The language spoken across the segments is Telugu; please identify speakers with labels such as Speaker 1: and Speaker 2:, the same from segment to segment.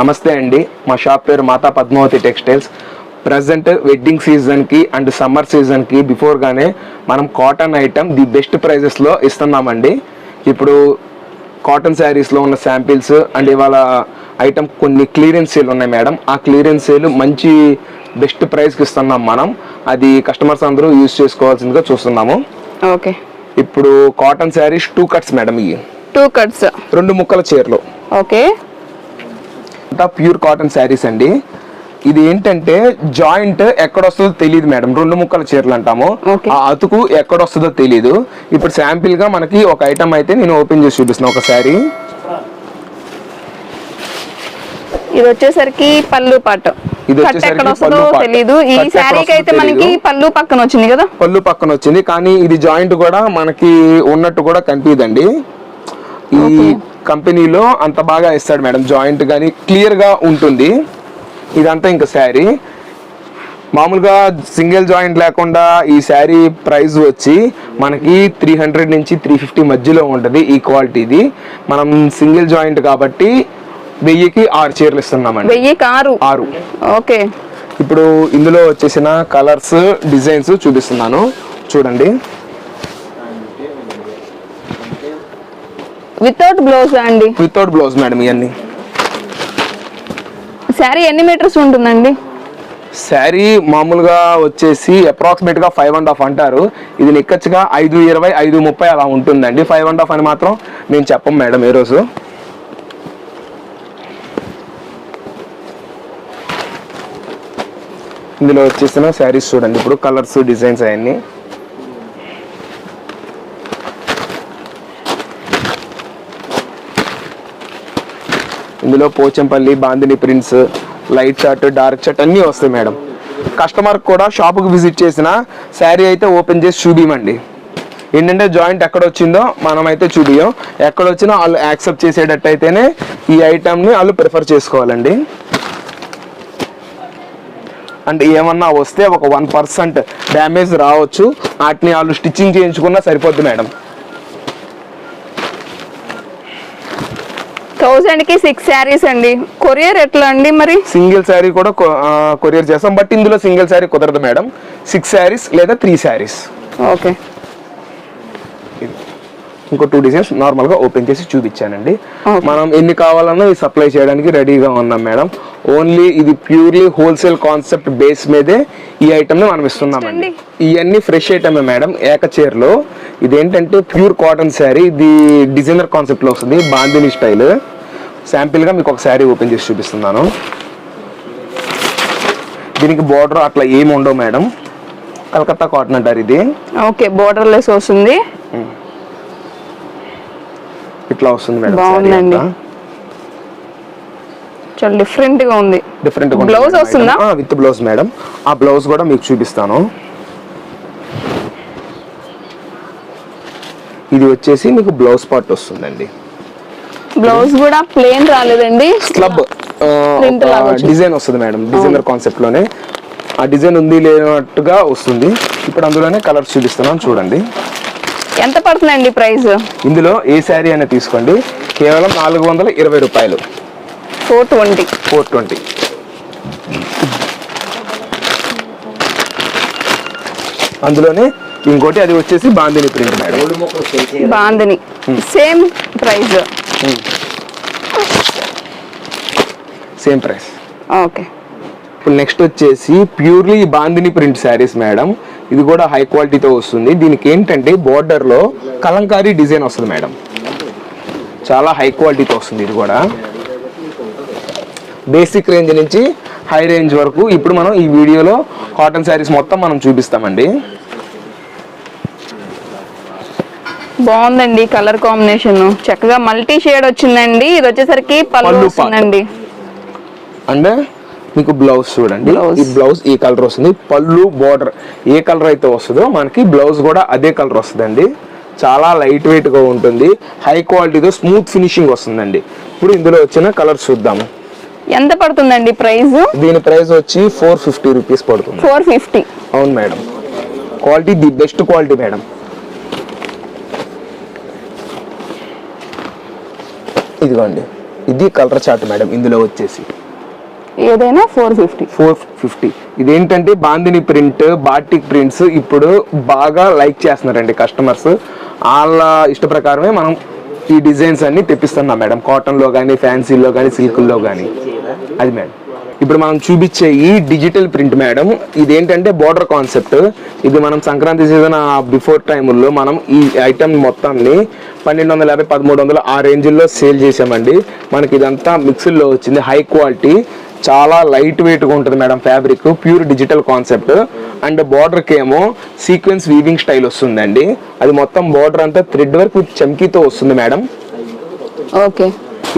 Speaker 1: నమస్తే అండి. మా షాప్ పేరు Mata Padmavati textiles. Present wedding సీజన్కి అండ్ సమ్మర్ సీజన్కి బిఫోర్గానే మనం కాటన్ ఐటమ్ ది బెస్ట్ ప్రైజెస్లో ఇస్తున్నామండి. ఇప్పుడు కాటన్ శారీస్లో ఉన్న శాంపిల్స్ అండ్ ఇవాళ ఐటమ్ కొన్ని క్లియరెన్స్ సేల్ ఉన్నాయి మేడం. ఆ క్లియరెన్స్ సేల్ మంచి బెస్ట్ ప్రైస్కి ఇస్తున్నాం మనం. అది కస్టమర్స్ అందరూ యూజ్ చేసుకోవాల్సిందిగా చూస్తున్నాము.
Speaker 2: ఓకే.
Speaker 1: ఇప్పుడు cotton saris two cuts madam ఇవి.
Speaker 2: టూ కట్స్
Speaker 1: రెండు ముక్కల చీరలు.
Speaker 2: ఓకే.
Speaker 1: అంతా ప్యూర్ కాటన్ శారీస్ అండి. ఇది ఏంటంటే జాయింట్ ఎక్కడ వస్తుందో తెలియదు మేడం. రెండు ముక్కల చీరలు అంటాము. ఆ అతుకు ఎక్కడ వస్తుందో తెలియదు ఇప్పుడు శాంపిల్గా మనకి ఒక ఐటమ్ అయితే నేను ఓపెన్ చేసి చూపిస్తున్నాను ఒక శారీ.
Speaker 2: ఇది వచ్చేసరికి పళ్ళు పాటు.
Speaker 1: ఇది.
Speaker 2: తెలీదు. ఈ శారీకి అయితే మనకి. పళ్ళు పక్కన వచ్చింది కదా?
Speaker 1: పళ్ళు పక్కన వచ్చింది. కానీ ఇది జాయింట్ కూడా మనకి ఉన్నట్టు కూడా కనిపించదండి ఈ కంపెనీలో అంత బాగా ఇస్తాడు మేడం జాయింట్ కానీ క్లియర్గా ఉంటుంది. ఇదంతా ఇంకా శారీ. మామూలుగా సింగిల్ జాయింట్ లేకుండా ఈ శారీ ప్రైస్ వచ్చి మనకి త్రీ హండ్రెడ్ నుంచి త్రీ ఫిఫ్టీ మధ్యలో ఉంటుంది ఈ క్వాలిటీది. మనం సింగిల్ జాయింట్ కాబట్టి వెయ్యికి ఆరు చీరలు ఇస్తున్నామండి.
Speaker 2: వెయ్యి కారు
Speaker 1: ఆరు.
Speaker 2: ఓకే.
Speaker 1: ఇప్పుడు ఇందులో వచ్చేసిన కలర్స్ డిజైన్స్ చూపిస్తున్నాను. చూడండి.
Speaker 2: వితౌట్ బ్లౌజ్ అండి?
Speaker 1: వితౌట్ బ్లౌజ్ మేడం ఇవన్నీ
Speaker 2: శారీ ఎన్ని మీటర్స్ ఉంటుందండి?
Speaker 1: శారీ మామూలుగా వచ్చేసి అప్రాక్సిమేట్గా ఫైవ్ అండ్ హాఫ్ అంటారు. ఇది నిక్కచ్చిగా ఐదు ఇరవై ఐదు ముప్పై అలా ఉంటుందండి. ఫైవ్ అండ్ హాఫ్ అని మాత్రం మేము చెప్పం మేడం ఏ రోజు ఇందులో వచ్చేసిన శారీస్ చూడండి. ఇప్పుడు కలర్స్ డిజైన్స్ అవన్నీ. ఇందులో Pochampally bandhani prints light shirt dark shirt అన్నీ వస్తాయి మేడం. కస్టమర్ కూడా షాప్కి విజిట్ చేసిన శారీ అయితే ఓపెన్ చేసి చూపిమండి. ఏంటంటే జాయింట్ ఎక్కడ వచ్చిందో మనం అయితే చూపియం. ఎక్కడ వచ్చినా వాళ్ళు యాక్సెప్ట్ చేసేటట్టు అయితేనే ఈ ఐటమ్ని వాళ్ళు ప్రిఫర్ చేసుకోవాలండి. అంటే ఏమన్నా వస్తే ఒక వన్ పర్సెంట్ డ్యామేజ్ రావచ్చు. వాటిని వాళ్ళు స్టిచ్చింగ్ చేయించుకున్నా సరిపోద్ది మేడం.
Speaker 2: థౌజండ్కి సిక్స్ శారీస్ అండి. కొరియర్ ఎట్లా అండి మరి?
Speaker 1: సింగిల్ శారీ కూడా కొరియర్ చేస్తాం. బట్ ఇందులో సింగిల్ శారీ కుదరదు మేడం. సిక్స్ శారీస్ లేదా త్రీ శారీస్.
Speaker 2: ఓకే.
Speaker 1: ఇంకో టూ డిజైన్స్ నార్మల్గా ఓపెన్ చేసి చూపించానండి. మనం ఎన్ని కావాలన్నా ఈ సప్లై చేయడానికి రెడీగా ఉన్నాం మేడం. ఓన్లీ ఇది ప్యూర్లీ హోల్సేల్ కాన్సెప్ట్ బేస్ మీదే ఈ ఐటమ్ని మనం ఇస్తున్నామండి. ఇవన్నీ ఫ్రెష్ ఐటమే మేడం. ఏక చీరలో. ఇదేంటంటే ప్యూర్ కాటన్ శారీ. ఇది డిజైనర్ కాన్సెప్ట్లో వస్తుంది. బాందిని స్టైల్ శాంపిల్గా మీకు ఒక శారీ ఓపెన్ చేసి చూపిస్తున్నాను. దీనికి బార్డర్ అట్లా ఏమి ఉండవు మేడం. కలకత్తా కాటన్ అంటారు ఇది.
Speaker 2: ఓకే బోర్డర్ లెస్ వస్తుంది
Speaker 1: ఇట్లా వస్తుంది మేడం
Speaker 2: బాగుందండి. చాలా డిఫరెంట్గా ఉంది
Speaker 1: డిఫరెంట్
Speaker 2: Blouse వస్తుందా?
Speaker 1: With blouse madam. ఆ బ్లౌజ్ కూడా మీకు చూపిస్తాను. ఇది వచ్చేసి మీకు బ్లౌజ్ పార్ట్ వస్తుందండి.
Speaker 2: బ్లౌజ్ కూడా ప్లేన్ రాలేదండి.
Speaker 1: క్లబ్
Speaker 2: Print లాగా వచ్చింది.
Speaker 1: డిజైన్ వస్తుంది మేడం డిజైనర్ కాన్సెప్ట్లోనే. ఆ డిజైన్ ఉంది లేనట్టుగా వస్తుంది. ఇప్పుడు అందులోనే కలర్స్ చూపిస్తున్నాను చూడండి.
Speaker 2: ఎంత పడుతుందండి ప్రైస్?
Speaker 1: ఇందులో ఏ శారీ అయినా తీసుకోండి. కేవలం నాలుగు వందల ఇరవై రూపాయలు.
Speaker 2: Four twenty.
Speaker 1: Four twenty. అందులోనే ఇంకోటి అది వచ్చేసి bandhani print madam.
Speaker 2: Bandhani. Same price.
Speaker 1: Same price
Speaker 2: okay
Speaker 1: ఇప్పుడు నెక్స్ట్ వచ్చేసి purely bandhani print saris madam ఇది కూడా హై క్వాలిటీతో వస్తుంది. దీనికి ఏంటంటే border లో కలంకారీ డిజైన్ వస్తుంది మేడం చాలా హై క్వాలిటీతో వస్తుంది ఇది కూడా. బేసిక్ రేంజ్ నుంచి హై రేంజ్ వరకు ఇప్పుడు మనం ఈ వీడియోలో కాటన్ శారీస్ మొత్తం మనం చూపిస్తామండి.
Speaker 2: బాగుందండి కలర్ కాంబినేషన్. చక్కగా మల్టీ షేడ్ వచ్చిందండి. ఇది వచ్చేసరికి పళ్ళు. వస్తుందండి.
Speaker 1: అండ్ మీకు బ్లౌజ్ చూడండి. ఈ బ్లౌజ్. ఈ కలర్ వస్తుంది. పళ్ళు బార్డర్ ఏ కలర్ అయితే వస్తుందో మనకి బ్లౌజ్ కూడా అదే కలర్ వస్తుందండి. చాలా లైట్ వెయిట్గా ఉంటుంది. హై క్వాలిటీతో స్మూత్ ఫినిషింగ్ వస్తుందండి. ఇప్పుడు ఇందులో వచ్చిన కలర్స్ చూద్దాము
Speaker 2: ఎంత పడుతుందండి ప్రైస్
Speaker 1: దీని ప్రైస్ వచ్చి ఫోర్ ఫిఫ్టీ రూపీస్ పడుతుంది.
Speaker 2: Four fifty.
Speaker 1: అవును madam. Quality the best quality madam. ఇదిగోండి. ఇది కలర్ చార్ట్ మేడం ఇందులో వచ్చేసి.
Speaker 2: ఏదైనా ఫోర్ ఫిఫ్టీ.
Speaker 1: Four fifty. ఇదేంటంటే బాందిని ప్రింట్ బాటిక్ ప్రింట్స్ ఇప్పుడు బాగా లైక్ చేస్తున్నారండి కస్టమర్స్. వాళ్ళ ఇష్ట ప్రకారమే మనం ఈ డిజైన్స్ అన్ని తెప్పిస్తున్నాం మేడం. కాటన్లో కానీ ఫ్యాన్సీలో కానీ సిల్క్లో కానీ అది మేడం. ఇప్పుడు మనం చూపించే ఈ డిజిటల్ ప్రింట్ మేడం ఇదేంటంటే బోర్డర్ కాన్సెప్ట్ ఇది మనం సంక్రాంతి సీజన్ బిఫోర్ టైముల్లో మనం ఈ ఐటమ్ మొత్తాన్ని పన్నెండు వందల యాభై పదమూడు వందలు ఆ రేంజ్లో సేల్ చేసామండి మనకి ఇదంతా మిక్స్డ్లో వచ్చింది. హై క్వాలిటీ చాలా లైట్ వెయిట్గా ఉంటుంది madam fabric pure digital concept and బార్డర్కి ఏమో సీక్వెన్స్ వీవింగ్ స్టైల్ వస్తుందండి. అది మొత్తం బార్డర్ అంతా థ్రెడ్ వర్క్ విత్ చమ్కీతో వస్తుంది మేడం
Speaker 2: ఓకే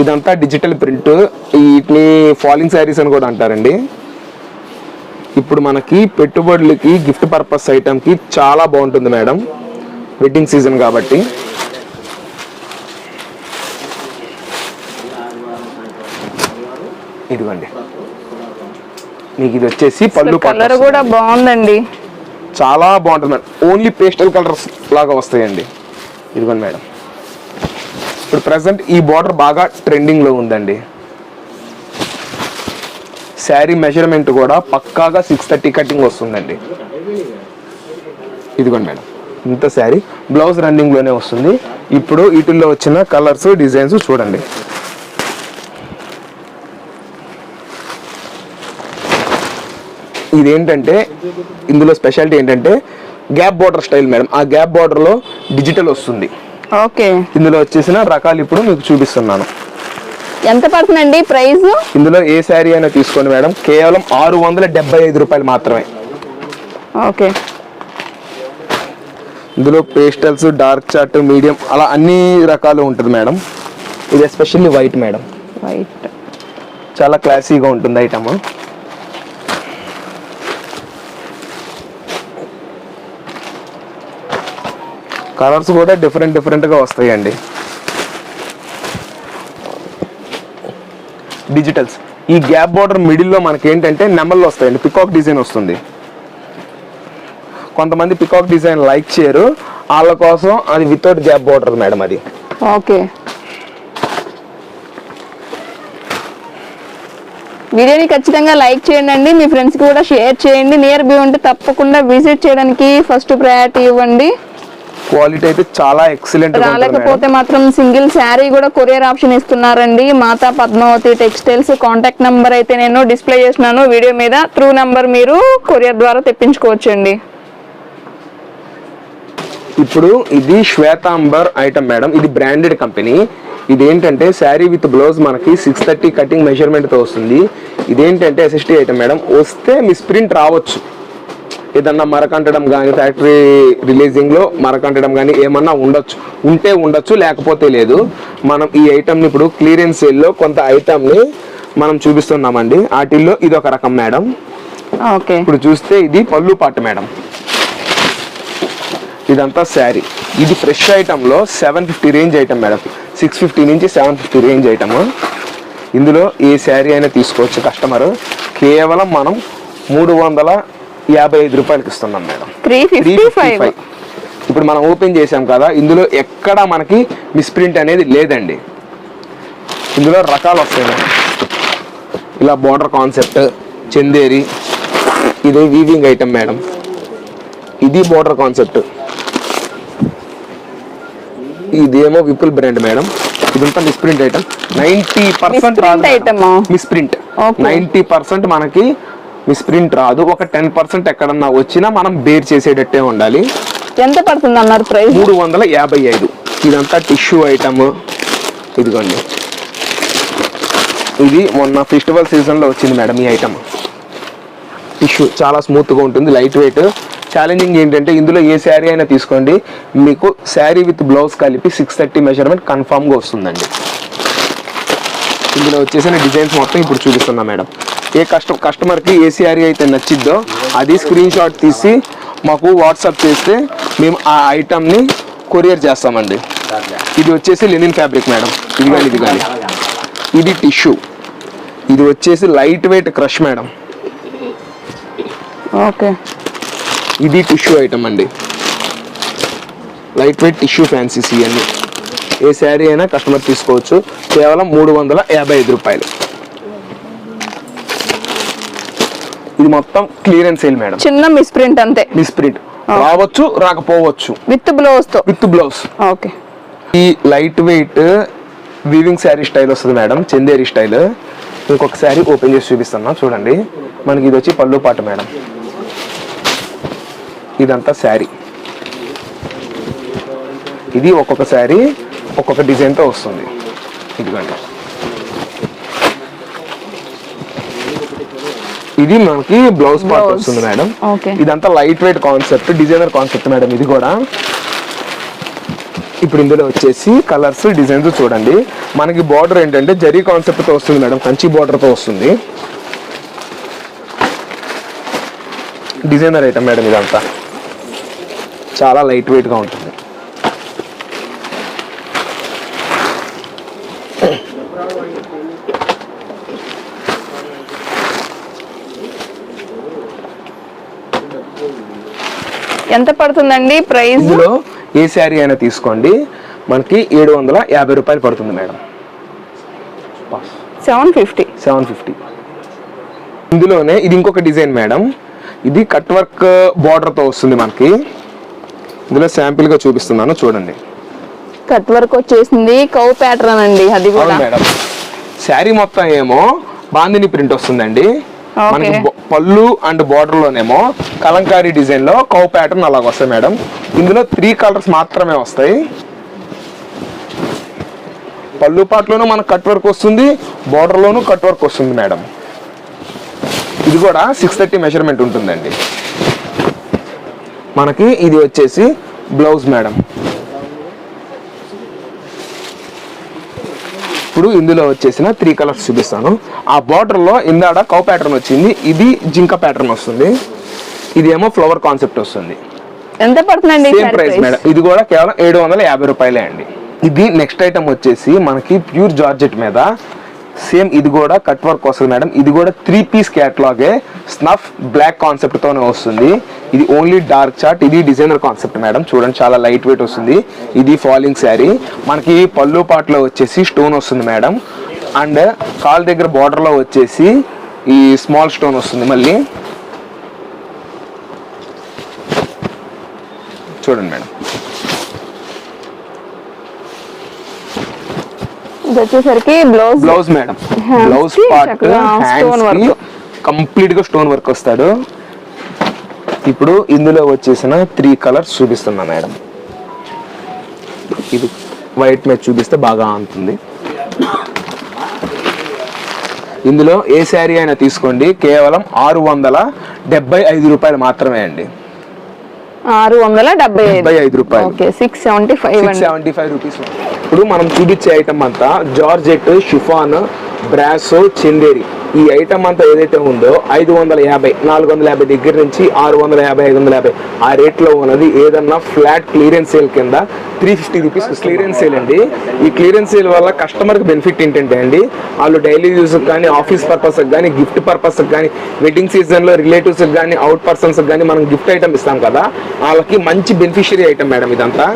Speaker 1: ఇదంతా డిజిటల్ ప్రింట్ వీటిని ఫాలింగ్ శారీస్ అని కూడా అంటారండి. ఇప్పుడు మనకి పెట్టుబడులకి గిఫ్ట్ పర్పస్ ఐటమ్కి చాలా బాగుంటుంది మేడం. వెడ్డింగ్ సీజన్ కాబట్టి. ఇదిగోండి. మీకు ఇది వచ్చేసి పళ్ళు
Speaker 2: కలర్. కూడా బాగుందండి.
Speaker 1: చాలా బాగుంటుంది మేడం. ఓన్లీ పేస్టల్ కలర్స్ లాగా వస్తాయండి. ఇదిగోండి మేడం. ఇప్పుడు ప్రజెంట్ ఈ బార్డర్ బాగా ట్రెండింగ్లో ఉందండి. శారీ మెజర్మెంట్ కూడా పక్కాగా సిక్స్ థర్టీ కటింగ్ వస్తుందండి. ఇదిగోండి మేడం ఇంత శారీ బ్లౌజ్ రన్నింగ్లోనే వస్తుంది. ఇప్పుడు వీటిల్లో వచ్చిన కలర్స్ డిజైన్స్ చూడండి. ఇదేంటంటే ఇందులో స్పెషాలిటీ ఏంటంటే గ్యాప్ బార్డర్ స్టైల్ మేడం. ఆ గ్యాప్ బార్డర్లో డిజిటల్ వస్తుంది.
Speaker 2: ఓకే.
Speaker 1: ఇందులో వచ్చేసిన రకాలు ఇప్పుడు మీకు చూపిస్తున్నాను.
Speaker 2: ఎంత పడుతుందండి ప్రైస్
Speaker 1: ఇందులో ఏ శారీ అయినా తీసుకోండి మేడం. కేవలం ఆరు వందల డెబ్బై ఐదు రూపాయలు మాత్రమే.
Speaker 2: ఓకే.
Speaker 1: ఇందులో పేస్టల్స్ డార్క్ చార్ట్ మీడియం అలా అన్ని రకాలు ఉంటుంది మేడం. ఇది ఎస్పెషల్లీ వైట్ మేడం.
Speaker 2: వైట్.
Speaker 1: చాలా క్లాసీగా ఉంటుంది ఐటమ్. కలర్స్ కూడా డిఫరెంట్ డిఫరెంట్గా వస్తాయండి. డిజిటల్స్ ఈ గ్యాప్ బార్డర్ మిడిల్లో మనకి ఏంటంటే నెమళ్ళు వస్తాయండి. పికాక్ డిజైన్ వస్తుంది. కొంతమంది పికాక్ డిజైన్ లైక్ చేయరు. వాళ్ళ కోసం అది వితౌట్ గ్యాప్ బార్డర్ మేడం అది.
Speaker 2: ఓకే. వీడియోని ఖచ్చితంగా లైక్ చేయండి మీ ఫ్రెండ్స్కి కూడా షేర్ చేయండి. నియర్ బీ ఉంటే తప్పకుండా విజిట్ చేయడానికి ఫస్ట్ ప్రయారిటీ ఇవ్వండి.
Speaker 1: క్వాలిటీ అయితే చాలా ఎక్సలెంట్
Speaker 2: రాలేకపోతే మాత్రం సింగిల్ శారీ కూడా కొరియర్ ఆప్షన్ ఇస్తున్నారండి. Matha Padmavathi textiles contact number అయితే నేను డిస్ప్లే చేసినాను వీడియో మీద త్రూ నంబర్ మీరు కొరియర్ ద్వారా తెప్పించుకోవచ్చండి.
Speaker 1: ఇప్పుడు ఇది శ్వేతాంబర్ ఐటమ్ మేడం. ఇది బ్రాండెడ్ కంపెనీ ఇదేంటంటే శారీ విత్ బ్లౌజ్ మనకి సిక్స్ థర్టీ కటింగ్ మెజర్మెంట్తో వస్తుంది. ఇదేంటంటే ఎస్ఎస్టీ ఐటమ్ మేడం. వస్తే మిస్ప్రింట్ రావచ్చు. ఏదన్నా మరకంటడం కానీ ఫ్యాక్టరీ రిలీజింగ్లో మరకంటడం కానీ ఏమన్నా ఉండొచ్చు. ఉంటే ఉండొచ్చు లేకపోతే లేదు. మనం ఈ ఐటమ్ని ఇప్పుడు క్లియరెన్స్ సేల్లో కొంత ఐటమ్ని మనం చూపిస్తున్నామండి. వాటిల్లో ఇది ఒక రకం మేడం.
Speaker 2: ఓకే.
Speaker 1: ఇప్పుడు చూస్తే ఇది పళ్ళు పాట మేడం. ఇదంతా శారీ. ఇది fresh ఐటమ్లో seven fifty range item madam. Six fifty నుంచి సెవెన్ ఫిఫ్టీ రేంజ్ ఐటమ్ ఇందులో ఏ శారీ అయినా తీసుకోవచ్చు కస్టమర్. కేవలం మనం మూడు వందల యాభై ఐదు రూపాయలకి ఇస్తున్నాం madam.
Speaker 2: Three
Speaker 1: three
Speaker 2: fifty five.
Speaker 1: ఇప్పుడు మనం ఓపెన్ చేసాం కదా ఇందులో ఎక్కడ మనకి మిస్ప్రింట్ అనేది లేదండి. ఇందులో రకాలు వస్తాయి మేడం. ఇలా బార్డర్ కాన్సెప్ట్ చందేరి ఇది వీవింగ్ ఐటమ్ మేడం. ఇది బార్డర్ కాన్సెప్ట్ ఇదేమో విపుల్ బ్రాండ్ మేడం. ఇదంతా misprint item ninety percent? Misprint
Speaker 2: Okay.
Speaker 1: Ninety percent మనకి మిస్ప్రింట్ రాదు. ఒక టెన్ పర్సెంట్ ఎక్కడన్నా వచ్చినా మనం బేర్ చేసేటట్టే ఉండాలి.
Speaker 2: ఎంత పడుతుంది అన్నారు ప్రైస్?
Speaker 1: మూడు వందల యాభై ఐదు. ఇదంతా టిష్యూ ఐటమ్. ఇదిగోండి. ఇది మొన్న ఫెస్టివల్ సీజన్లో వచ్చింది మేడం ఈ ఐటమ్. టిష్యూ చాలా స్మూత్గా ఉంటుంది లైట్ వెయిట్. ఛాలెంజింగ్ ఏంటంటే ఇందులో ఏ శారీ అయినా తీసుకోండి. మీకు శారీ విత్ బ్లౌజ్ కలిపి సిక్స్ థర్టీ మెజర్మెంట్ కన్ఫామ్గా వస్తుందండి. ఇందులో వచ్చేసిన డిజైన్స్ మొత్తం ఇప్పుడు చూపిస్తున్నా మేడం. ఏ కస్ట కస్టమర్కి ఏ శారీ అయితే నచ్చిద్దో అది స్క్రీన్ షాట్ తీసి మాకు వాట్సాప్ చేస్తే మేము ఆ ఐటమ్ని కొరియర్ చేస్తామండి. ఇది వచ్చేసి లెనిన్ ఫ్యాబ్రిక్ మేడం ఇది కానీ ఇది కానీ. ఇది టిష్యూ ఇది వచ్చేసి light weight crush madam
Speaker 2: okay.
Speaker 1: ఇది టిష్యూ ఐటమ్ అండి. లైట్ వెయిట్ టిష్యూ ఫ్యాన్సీస్ ఇవన్నీ ఏ శారీ అయినా కస్టమర్ తీసుకోవచ్చు. కేవలం మూడు వందల యాభై ఐదు రూపాయలు. ఇది మొత్తం క్లియరెన్స్ సేల్ మేడం
Speaker 2: చిన్న మిస్ప్రింట్ అంతే.
Speaker 1: మిస్ ప్రింట్ రావచ్చు రాకపోవచ్చు.
Speaker 2: విత్ బ్లౌజ్తో.
Speaker 1: With blouse
Speaker 2: okay.
Speaker 1: ఈ light weight weaving sari style వస్తుంది మేడం చందేరి స్టైల్ ఇంకొక శారీ ఓపెన్ చేసి చూపిస్తున్నా చూడండి. మనకి ఇది వచ్చి పళ్ళు పాట మేడం ఇదంతా శారీ ఇది ఒక్కొక్క శారీ ఒక్కొక్క డిజైన్తో వస్తుంది. ఇదిగోండి. ఇది మనకి బ్లౌజ్ పార్ట్. వస్తుంది మేడం. ఇదంతా light weight concept designer concept madam ఇది కూడా. ఇప్పుడు ఇందులో వచ్చేసి కలర్స్ డిజైన్స్ చూడండి. మనకి బార్డర్ ఏంటంటే జరీ కాన్సెప్ట్తో వస్తుంది మేడం. కంచి బార్డర్తో వస్తుంది. డిజైనర్ ఐటమ్ మేడం ఇదంతా. చాలా లైట్ వెయిట్గా ఉంటుంది.
Speaker 2: ఎంత పడుతుందండి ప్రైస్
Speaker 1: ఇందులో ఏ శారీ అయినా తీసుకోండి. మనకి ఏడు వందల యాభై రూపాయలు పడుతుంది madam.
Speaker 2: Seven fifty.
Speaker 1: Seven fifty. ఇందులోనే ఇది ఇంకొక డిజైన్ మేడం. ఇది కట్ వర్క్తో వస్తుంది మనకి. ఇందులో sample గా చూపిస్తున్నాను చూడండి.
Speaker 2: కట్ వర్క్ వచ్చేసింది కౌ ప్యాటర్న్ అండి అది కూడా.
Speaker 1: మేడం. శారీ మొత్తం ఏమో బాందిని ప్రింట్ వస్తుందండి. మనకి పళ్ళు అండ్ బార్డర్ లోనేమో కలంకారీ డిజైన్లో కౌ ప్యాటర్న్ అలాగ వస్తాయి మేడం ఇందులో త్రీ కలర్స్ మాత్రమే వస్తాయి. పళ్ళు పాటలోనూ మనకు కట్ వర్క్ వస్తుంది border లోను కట్ వర్క్ వస్తుంది మేడం ఇది కూడా సిక్స్ థర్టీ మెజర్మెంట్ ఉంటుందండి. మనకి ఇది వచ్చేసి బ్లౌజ్ మేడం ఇప్పుడు ఇందులో వచ్చేసిన త్రీ కలర్స్ చూపిస్తాను. ఆ బార్డర్లో ఇందాడ కౌ ప్యాటర్న్ వచ్చింది ఇది జింక ప్యాటర్న్ వస్తుంది ఇది ఏమో ఫ్లవర్ కాన్సెప్ట్ వస్తుంది.
Speaker 2: ఎంత పడుతుందండి
Speaker 1: సేమ్ ప్రైస్ మేడం ఇది కూడా కేవలం ఏడు వందల యాభై రూపాయలే అండి. ఇది నెక్స్ట్ ఐటమ్ వచ్చేసి మనకి ప్యూర్ జార్జెట్ మీద సేమ్ ఇది కూడా కట్ వర్క్ వస్తుంది మేడం ఇది కూడా త్రీ పీస్ క్యాట్లాగే స్నఫ్ బ్లాక్ కాన్సెప్ట్తోనే వస్తుంది. ఇది ఓన్లీ డార్క్ చార్ట్ ఇది డిజైనర్ కాన్సెప్ట్ మేడం చూడండి చాలా లైట్ వెయిట్ వస్తుంది. ఇది ఫాలింగ్ శారీ మనకి పళ్ళు పాటలో వచ్చేసి స్టోన్ వస్తుంది మేడం అండ్ కాల్ దగ్గర బార్డర్లో వచ్చేసి ఈ స్మాల్ స్టోన్ వస్తుంది మళ్ళీ. చూడండి మేడం
Speaker 2: ఇది వచ్చేసరికి blouse
Speaker 1: blouse madam. Blouse part
Speaker 2: చక్కగా stone
Speaker 1: హ్యాండ్స్కి
Speaker 2: work.
Speaker 1: కంప్లీట్గా స్టోన్ వర్క్ వస్తాడు. ఇప్పుడు ఇందులో వచ్చేసిన త్రీ కలర్స్ చూపిస్తున్నా మేడం. ఇది వైట్ మీద చూపిస్తే బాగా ఉంటుంది. ఇందులో ఏ శారీ అయినా తీసుకోండి. కేవలం ఆరు వందల డెబ్బై ఐదు రూపాయలు మాత్రమే అండి.
Speaker 2: ఆరు వందల డెబ్బై ఐదు.
Speaker 1: రూపాయలు.
Speaker 2: Okay six seventy five
Speaker 1: seventy five rupees ఇప్పుడు మనం చూపించే ఐటమ్ అంతా జార్జెట్ షిఫాన్ బ్రాసో చందేరి. ఈ ఐటమ్ అంతా ఏదైతే ఉందో ఐదు వందల యాభై నాలుగు వందల యాభై దగ్గర నుంచి ఆరు వందల యాభై ఐదు వందల యాభై ఆ రేట్లో ఉన్నది. ఏదన్నా ఫ్లాట్ క్లియరెన్స్ సేల్ కింద three fifty rupees clearance sale అండి. ఈ క్లియరెన్స్ సేల్ వల్ల కస్టమర్కి బెనిఫిట్ ఏంటంటే అండి వాళ్ళు డైలీ యూస్ కానీ ఆఫీస్ పర్పస్ కానీ గిఫ్ట్ పర్పస్ కానీ వెడ్డింగ్ సీజన్లో రిలేటివ్స్ కానీ అవుట్ పర్సన్స్ కానీ మనం గిఫ్ట్ ఐటమ్ ఇస్తాం కదా వాళ్ళకి మంచి బెనిఫిషియరీ ఐటమ్ మేడం ఇదంతా.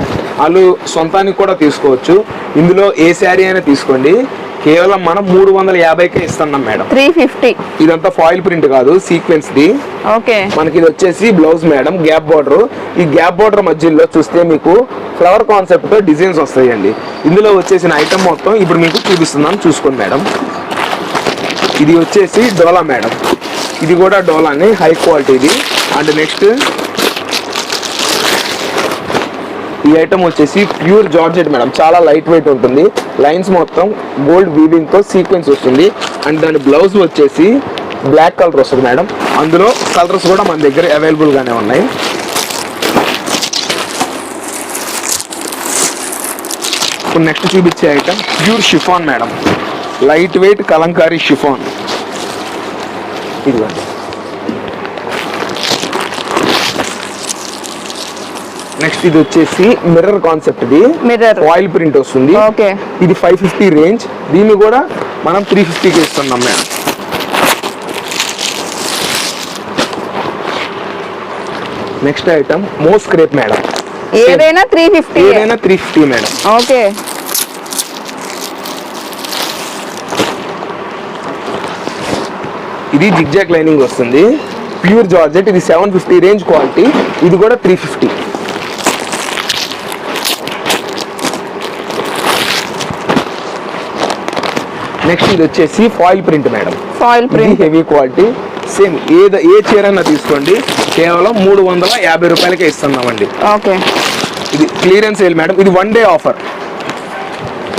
Speaker 1: వాళ్ళు సొంతానికి కూడా తీసుకోవచ్చు. ఇందులో ఏ శారీ అయినా తీసుకోండి. కేవలం మనం మూడు వందల యాభైకే ఇస్తున్నాం మేడం.
Speaker 2: Three fifty.
Speaker 1: ఇదంతా ఫాయిల్ ప్రింట్ కాదు సీక్వెన్స్ ది
Speaker 2: ఓకే.
Speaker 1: మనకి ఇది వచ్చేసి బ్లౌజ్ మేడం గ్యాప్ బార్డర్. ఈ గ్యాప్ బార్డర్ మధ్యలో చూస్తే మీకు ఫ్లవర్ కాన్సెప్ట్తో డిజైన్స్ వస్తాయండి. ఇందులో వచ్చేసిన ఐటమ్ మొత్తం ఇప్పుడు మీకు చూపిస్తున్నాను చూసుకోండి మేడం. ఇది వచ్చేసి డోలా మేడం. ఇది కూడా డోలాని హై క్వాలిటీది. అండ్ నెక్స్ట్ ఈ ఐటమ్ వచ్చేసి ప్యూర్ జార్జెట్ మేడం. చాలా లైట్ వెయిట్ ఉంటుంది. లైన్స్ మొత్తం గోల్డ్ వీవింగ్తో సీక్వెన్స్ వస్తుంది. అండ్ దాని బ్లౌజ్ వచ్చేసి బ్లాక్ కలర్ వస్తుంది మేడం. అందులో కలర్స్ కూడా మన దగ్గర అవైలబుల్గానే ఉన్నాయి. ఇప్పుడు నెక్స్ట్ చూపించే item pure chiffon madam. Light weight kalamkari chiffon ఇదిగోండి. నెక్స్ట్ ఇది వచ్చేసి మిర్రర్ కాన్సెప్ట్ ఇది.
Speaker 2: మిర్రర్
Speaker 1: ఆయిల్ ప్రింట్ వస్తుంది.
Speaker 2: ఓకే.
Speaker 1: ఇది ఫైవ్ ఫిఫ్టీ రేంజ్ దీన్ని కూడా మనం త్రీ ఫిఫ్టీకి ఇస్తున్నాం madam next item moss crepe madam
Speaker 2: ఏదైనా త్రీ ఫిఫ్టీ
Speaker 1: ఏదైనా త్రీ ఫిఫ్టీ మేడం
Speaker 2: ఓకే.
Speaker 1: ఇది జిగ్జాక్ లైనింగ్ వస్తుంది. ప్యూర్ జార్జెట్ ఇది సెవెన్ ఫిఫ్టీ రేంజ్ క్వాలిటీ ఇది కూడా త్రీ ఫిఫ్టీ నెక్స్ట్ ఇది వచ్చేసి foil print madam
Speaker 2: foil print
Speaker 1: heavy quality same ఏది ఏ చీర అయినా తీసుకోండి. కేవలం మూడు వందల యాభై రూపాయలకే ఇస్తున్నామండి.
Speaker 2: ఓకే
Speaker 1: ఇది క్లియరెన్స్ సేల్ మేడం ఇది one day offer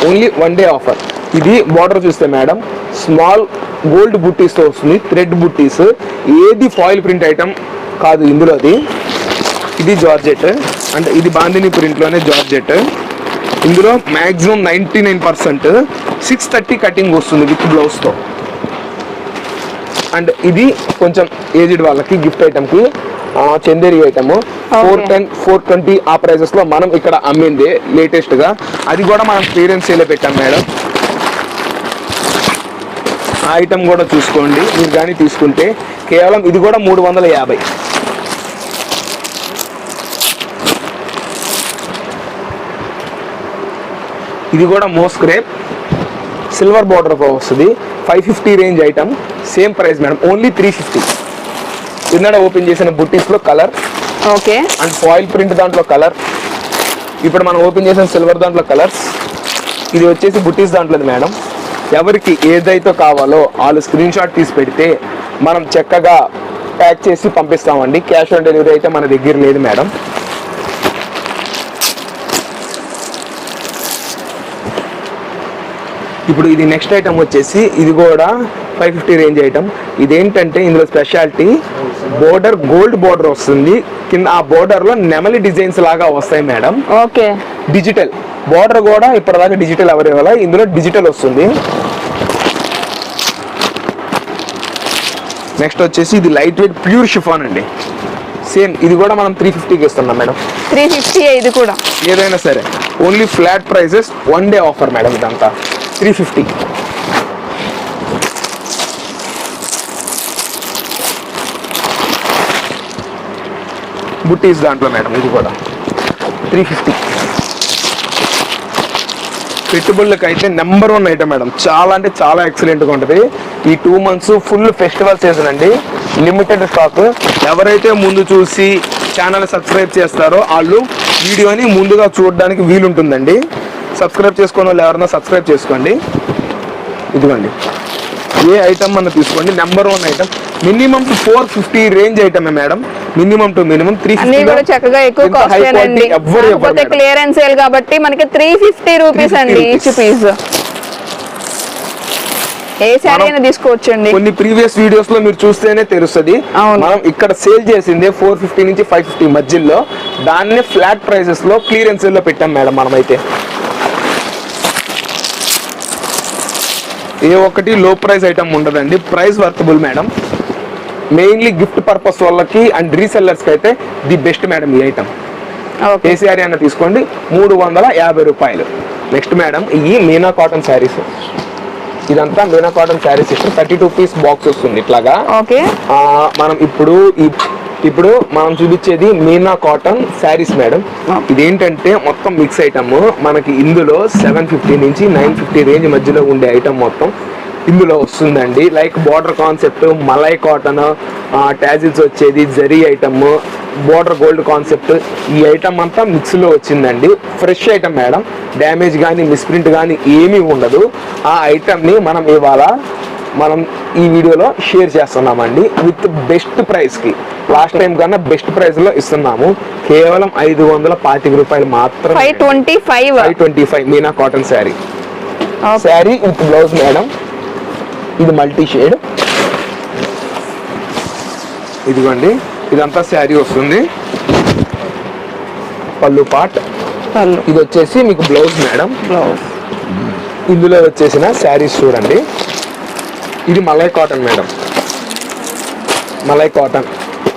Speaker 1: only one day offer ఇది బార్డర్ చూస్తే మేడం స్మాల్ గోల్డ్ బుట్టీస్తో వస్తుంది థ్రెడ్ బుట్టీస్ ఏది ఫాయిల్ ప్రింట్ ఐటమ్ కాదు ఇందులోది. ఇది జార్జెట్ అంటే ఇది బాందిని ప్రింట్లోనే జార్జెట్ ఇందులో maximum ninety nine percent six thirty cutting వస్తుంది విత్ బ్లౌజ్తో అండ్ ఇది కొంచెం ఏజ్డ్ వాళ్ళకి gift ఐటమ్కి Chanderi item four ten four twenty ఆ ప్రైజెస్లో మనం ఇక్కడ అమ్మింది లేటెస్ట్గా. అది కూడా మనం క్లియరెన్స్ సేల్ పెట్టాం మేడం. ఆ ఐటమ్ కూడా చూసుకోండి. మీరు కానీ తీసుకుంటే కేవలం ఇది కూడా మూడు వందల యాభై. ఇది కూడా మోస్ క్రేప్ సిల్వర్ బార్డర్ వస్తుంది five fifty range item same price madam only three fifty కిందడ open చేసిన బుట్టీస్లో colour
Speaker 2: okay
Speaker 1: and foil print దాంట్లో కలర్ ఇప్పుడు మనం ఓపెన్ చేసిన సిల్వర్ దాంట్లో కలర్స్ ఇది వచ్చేసి బుట్టీస్ దాంట్లోది మేడం ఎవరికి ఏదైతే కావాలో వాళ్ళు స్క్రీన్ షాట్ తీసి పెడితే మనం చక్కగా ప్యాక్ చేసి పంపిస్తామండి. క్యాష్ ఆన్ డెలివరీ అయితే మన దగ్గర లేదు మేడం ఇప్పుడు ఇది నెక్స్ట్ ఐటమ్ వచ్చేసి ఇది కూడా ఫైవ్ ఫిఫ్టీ రేంజ్ ఐటమ్ ఇదేంటంటే ఇందులో స్పెషాలిటీ బోర్డర్ గోల్డ్ బోర్డర్ వస్తుంది. కింద ఆ బోర్డర్లో నెమలి డిజైన్స్ లాగా వస్తాయి మేడం
Speaker 2: ఓకే.
Speaker 1: డిజిటల్ బోర్డర్ కూడా ఇప్పటిదాకా డిజిటల్ ఎవరి వల్ల ఇందులో డిజిటల్ వస్తుంది. నెక్స్ట్ వచ్చేసి ఇది లైట్ వెయిట్ ప్యూర్ షిఫాన్ అండి. సేమ్ ఇది కూడా మనం త్రీ ఫిఫ్టీకి ఇస్తున్నాం మేడం
Speaker 2: త్రీ ఫిఫ్టీ ఇది కూడా.
Speaker 1: ఏదైనా సరే. Only flat prices one day offer madam ఇదంతా. Three fifty. బుట్టీస్ దాంట్లో మేడం ఇది కూడా. Three fifty. పెట్టుబడులకు అయితే నెంబర్ వన్ ఐటమ్ మేడం. చాలా అంటే చాలా ఎక్సలెంట్గా ఉంటుంది. ఈ two months full festival season అండి. లిమిటెడ్ స్టాక్ ఎవరైతే ముందు చూసి ఛానల్ సబ్స్క్రైబ్ చేస్తారో వాళ్ళు వీడియోని ముందుగా చూడడానికి వీలుంటుందండి. సబ్స్క్రైబ్ చేసుకున్న వాళ్ళు ఎవరైనా సబ్స్క్రైబ్ చేసుకోండి. ఇదిగోండి. ఏ ఐటమ్ అన్న తీసుకోండి. Number one item minimum four fifty range ఐటమే madam minimum two minimum three
Speaker 2: కూడా చక్కగా ఎక్కువ కాస్ట్ క్లియరెన్స్ సేల్ కాబట్టి మనకి త్రీ ఫిఫ్టీ రూపీస్
Speaker 1: 350
Speaker 2: అండి ఈచ్ పీస్ ఏ
Speaker 1: మనం-
Speaker 2: అయినా తీసుకోవచ్చు అండి
Speaker 1: కొన్ని ప్రీవియస్ వీడియోస్లో మీరు చూస్తేనే తెలుస్తుంది. మనం ఇక్కడ సేల్ చేసింది ఫోర్ ఫిఫ్టీ నుంచి ఫైవ్ ఫిఫ్టీ మధ్యలో. దాన్ని ఫ్లాట్ ప్రైసెస్లో క్లియరెన్స్లో పెట్టాం మేడం మనమైతే. ఏ ఒక్కటి లో ప్రైస్ ఐటమ్ ఉండదండి. Price worthable madam mainly gift purpose వాళ్ళకి అండ్ రీసెల్లర్స్కి అయితే ది బెస్ట్ మేడం ఈ ఐటమ్ శారీ అన్న తీసుకోండి. మూడు వందల యాభై రూపాయలు. నెక్స్ట్ మేడం ఈ మీనా కాటన్ శారీస్ ఇదంతా మీనా కాటన్ శారీస్ ఇష్టం థర్టీ టూ పీస్ బాక్స్ వస్తుంది ఇట్లాగా. మనం ఇప్పుడు ఈ- ఇప్పుడు మనం చూపించేది మీనా కాటన్ శారీస్ మేడం. ఇదేంటంటే మొత్తం మిక్స్ ఐటమ్. మనకి ఇందులో సెవెన్ ఫిఫ్టీ నుంచి నైన్ ఫిఫ్టీ రేంజ్ మధ్యలో ఉండే ఐటమ్ మొత్తం ఇందులో వస్తుందండి. Like border concept malai cotton tassels వచ్చేది zari item border gold concept. ఈ ఐటమ్ అంతా మిక్స్లో వచ్చిందండి. Fresh item madam. డ్యామేజ్ కానీ మిస్ప్రింట్ కానీ ఏమీ ఉండదు. ఆ ఐటమ్ని మనం ఇవాళ మనం ఈ వీడియోలో షేర్ చేస్తున్నామండి విత్ బెస్ట్ ప్రైస్కి లాస్ట్ టైం కన్నా బెస్ట్ ప్రైస్లో ఇస్తున్నాము. కేవలం ఐదు వందల పాతిక రూపాయలు మాత్రం
Speaker 2: five twenty five.
Speaker 1: Five twenty five Meena cotton sari. Sari with blouse madam. ఇది మల్టీ షేడ్. ఇదిగోండి ఇదంతా శారీ వస్తుంది. పళ్ళు పాట్ ఇది వచ్చేసి మీకు బ్లౌజ్ మేడం.
Speaker 2: బ్లౌజ్.
Speaker 1: ఇందులో వచ్చేసిన శారీస్ చూడండి. ఇది malai cotton madam. Malai cotton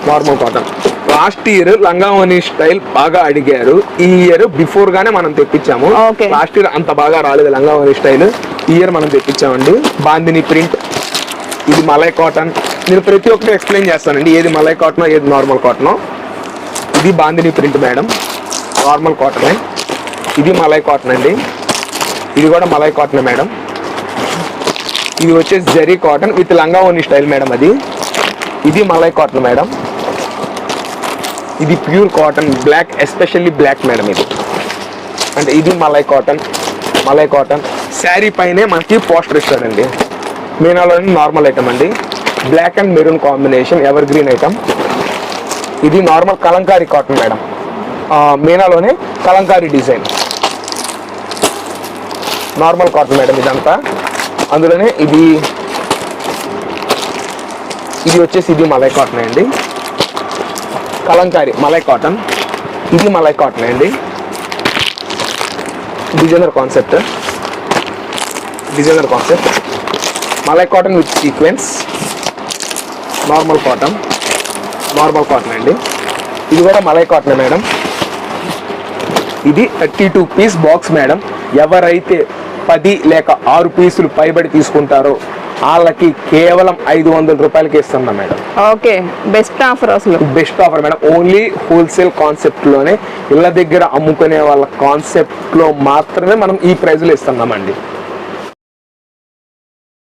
Speaker 1: normal cotton. Last year లంగావని style బాగా అడిగారు. ఈ ఇయర్ బిఫోర్ గానే మనం తెప్పించాము. లాస్ట్ ఇయర్ అంత బాగా రాలేదు లంగావని స్టైల్. ఈ ఇయర్ మనం తెప్పించామండి. బాందిని ప్రింట్ ఇది మలై కాటన్. నేను ప్రతి ఒక్కటి ఎక్స్ప్లెయిన్ చేస్తానండి. ఏది మలై కాటనో ఏది నార్మల్ కాటనో. ఇది బాందిని ప్రింట్ మేడం. నార్మల్ కాటనే. ఇది మలై కాటన్ అండి. ఇది కూడా మలై కాటన్ మేడం. ఇది వచ్చేసి జరీ కాటన్ విత్ లంగా ఓని స్టైల్ మేడం అది. ఇది మలై కాటన్ మేడం. ఇది pure cotton black especially black madam ఇది. అంటే ఇది మలై కాటన్ మలై కాటన్. శారీ పైనే మనకి పోస్టర్ ఇస్తాడండి. మీనాలోని నార్మల్ ఐటమ్ అండి. Black and maroon combination evergreen item ఇది normal kalamkari cotton madam. మీనాలోనే kalamkari design. Normal cotton madam ఇదంతా. అందులోనే ఇది ఇది వచ్చేసి ఇది మలై కాటన్ అండి. కలంకారీ మలై కాటన్. ఇది మలై కాటన్ అండి. Designer concept. Designer concept. Malai cotton with sequence. Normal cotton. Normal cotton అండి. ఇది కూడా మలై కాటన్ మేడం. ఇది thirty two piece box madam. ఎవరైతే పది లేక ఆరు పీసులు పైబడి తీసుకుంటారో వాళ్ళకి కేవలం ఐదు వందల రూపాయలకి ఇస్తున్నాం మేడం.
Speaker 2: ఓకే బెస్ట్ ఆఫర్ అసలు.
Speaker 1: Best offer madam. Only wholesale కాన్సెప్ట్లోనే ఇళ్ళ దగ్గర అమ్ముకునే వాళ్ళ కాన్సెప్ట్లో మాత్రమే మనం ఈ ప్రైజ్లో ఇస్తున్నామండి.